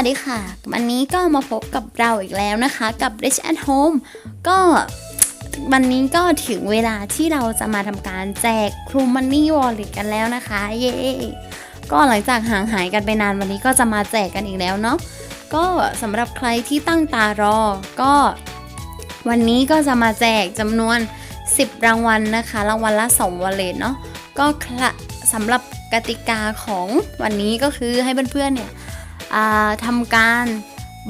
วัสดีค่ะ วันนี้ก็มาพบกับเราอีกแล้วนะคะ กับ Rich at Home ก็วันนี้ก็ถึงเวลาที่เราจะมาทำการแจก True Money Wallet กันแล้วนะคะ เย้ ก็หลังจากห่างหายกันไปนานวันนี้ก็จะมาแจกกันอีกแล้วเนาะ ก็สำหรับใครที่ตั้งตารอ ก็ วันนี้ก็จะมาแจกจำนวน 10 รางวัลนะคะ รางวัลละ2 wallet เนาะ ก็สำหรับกติกาของวันนี้ก็คือให้เพื่อนๆเนี่ย ทำการ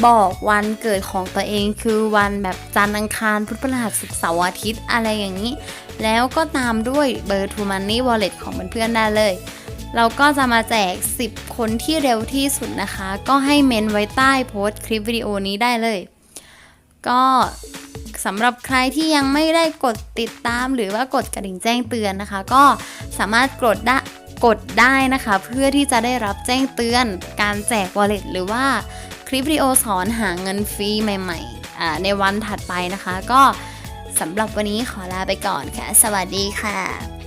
บอกวันเกิดของตัวเองคือวันแบบจันทร์อังคารพุธพฤหัสศุกร์เสาร์อาทิตย์อะไรอย่างนี้ แล้วก็ตามด้วยเบอร์ True Money Wallet ของเพื่อนๆได้เลย เราก็จะมาแจก 10 คนที่เร็วที่สุดนะคะ ก็ให้เมนไว้ใต้โพสต์คลิปวิดีโอนี้ได้เลย ก็สำหรับใครที่ยังไม่ได้กดติดตามหรือว่ากดกระดิ่งแจ้งเตือนนะคะ ก็สามารถกดได้ กดได้นะคะ เพื่อที่จะได้รับแจ้งเตือนการแจก wallet หรือว่าคลิปวิดีโอสอนหาเงินฟรีใหม่ๆ ในวันถัดไปนะคะ ก็สำหรับวันนี้ขอลาไปก่อนค่ะ สวัสดีค่ะ